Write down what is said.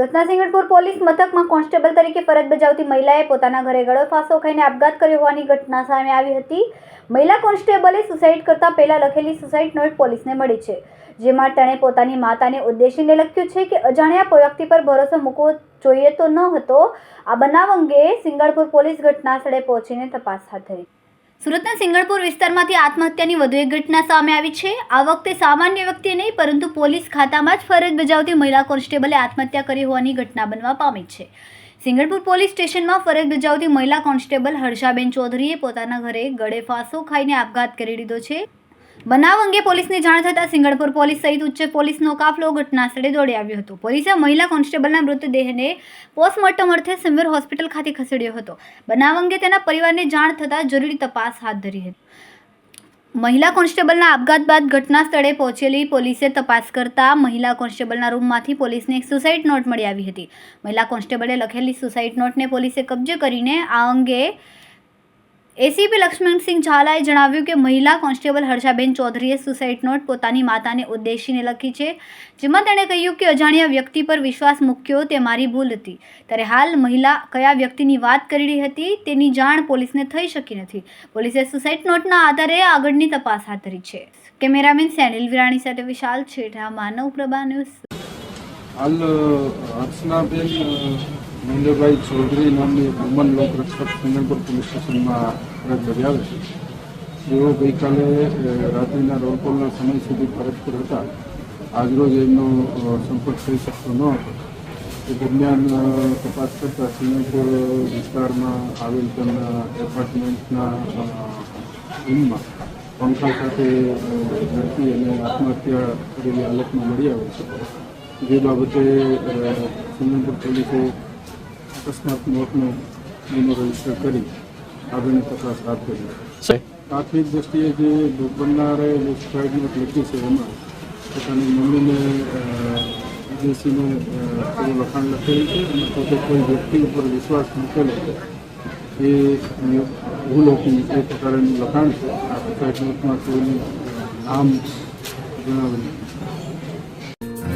સુરતના સિંગણપુર પોલીસ મથકમાં કોન્સ્ટેબલ તરીકે ફરજ બજાવતી મહિલાએ પોતાના ઘરે ગળો ફાંસો ખાઈને આપઘાત કર્યો હોવાની ઘટના સામે આવી હતી. મહિલા કોન્સ્ટેબલે સુસાઇડ કરતાં પહેલાં લખેલી સુસાઇડ નોટ પોલીસને મળી છે, જેમાં તેણે પોતાની માતાને ઉદ્દેશીને લખ્યું છે કે અજાણ્યા વ્યક્તિ પર ભરોસો મૂકવો જોઈએ તો ન હતો. આ બનાવ અંગે સિંગણપુર પોલીસ ઘટના સ્થળે પહોંચીને તપાસ હાથ ધરી. સુરતના સિંગણપુર વિસ્તારમાંથી આત્મહત્યાની વધુ એક ઘટના સામે આવી છે. આ વખતે સામાન્ય વ્યક્તિએ નહીં, પરંતુ પોલીસ ખાતામાં જ ફરજ બજાવતી મહિલા કોન્સ્ટેબલે આત્મહત્યા કરી હોવાની ઘટના બનવા પામી છે. સિંગણપુર પોલીસ સ્ટેશનમાં ફરજ બજાવતી મહિલા કોન્સ્ટેબલ હર્ષાબેન ચૌધરીએ પોતાના ઘરે ગળે ફાંસો ખાઈને આપઘાત કરી લીધો છે. બનાવ અંગે પોલીસને જાણ થતાં સિંગણપુર પોલીસ સહિત ઉચ્ચ પોલીસનો કાફલો ઘટના સ્થળે દોડી આવ્યો હતો. પોલીસે મહિલા કોન્સ્ટેબલના મૃતદેહને પોસ્ટમોર્ટમ અર્થે સિમ્બર હોસ્પિટલ ખાતે ખસેડ્યો હતો. બનાવ અંગે તેના પરિવારને જાણ થતાં જરૂરી તપાસ હાથ ધરી હતી. મહિલા કોન્સ્ટેબલના આપઘાત બાદ ઘટના સ્થળે પહોંચેલી પોલીસે તપાસ કરતા મહિલા કોન્સ્ટેબલના રૂમમાંથી પોલીસને એક સુસાઇડ નોટ મળી આવી હતી. મહિલા કોન્સ્ટેબલે લખેલી સુસાઇડ નોટને પોલીસે કબજે કરીને આ અંગે એસીપી લક્ષ્મણસિંહ ઝાલાએ જણાવ્યું કે મહિલા કોન્સ્ટેબલ હર્ષાબેન ચૌધરીએ સુસાઇડ નોટ પોતાની માતાને ઉદ્દેશીને લખી છે, જેમાં તેણે કહ્યું કે અજાણ્યા વ્યક્તિ પર વિશ્વાસ મૂક્યો તે મારી ભૂલ હતી. ત્યારે હાલ મહિલા કયા વ્યક્તિની વાત કરી રહી હતી તેની જાણ પોલીસને થઈ શકી નથી. પોલીસે સુસાઇડ નોટના આધારે આગળની તપાસ હાથ ધરી છે. કેમેરામેન સેનિલ વિરાણી સાથે વિશાલ છેઠા, માનવ પ્રભા ન્યૂઝ હાલ અર્ચનાબેન મહેન્દ્રભાઈ ચૌધરી નામની વુમન લોક રક્ષક સિંગણપુર પોલીસ સ્ટેશનમાં ફરજ બજાવે છે. તેઓ ગઈકાલે રાત્રિના રોલકોલના સમય સુધી ફરજ પર હતા. આજરોજ એમનો સંપર્ક થઈ શકતો ન હતો. એ દરમિયાન તપાસ કરતા સિંગણપુર વિસ્તારમાં આવેલ તેમના એપાર્ટમેન્ટના રૂમમાં પંખા સાથે ઝડપી અને આત્મહત્યા કરેલી હાલતમાં મળી આવે છે. જે બાબતે અ, સિંગણપુર પોલીસે અકસ્માત મોતનો ગુનો રજિસ્ટર કરી આગળની તપાસ હાથ ધરી પ્રાથમિક દ્રષ્ટિએ જે ભોગ બનનારે જે સુસાઇડ નોટ લખી છે એમાં પોતાની મમ્મીને એજન્સીને થોડું લખાણ લખેલું છે અને પોતે કોઈ વ્યક્તિ ઉપર વિશ્વાસ મૂકેલો છે એ ભૂલ હતી એ પ્રકારેનું લખાણ છે. આ સુસાઇડ નોટમાં કોઈનું નામ જણાવેલું.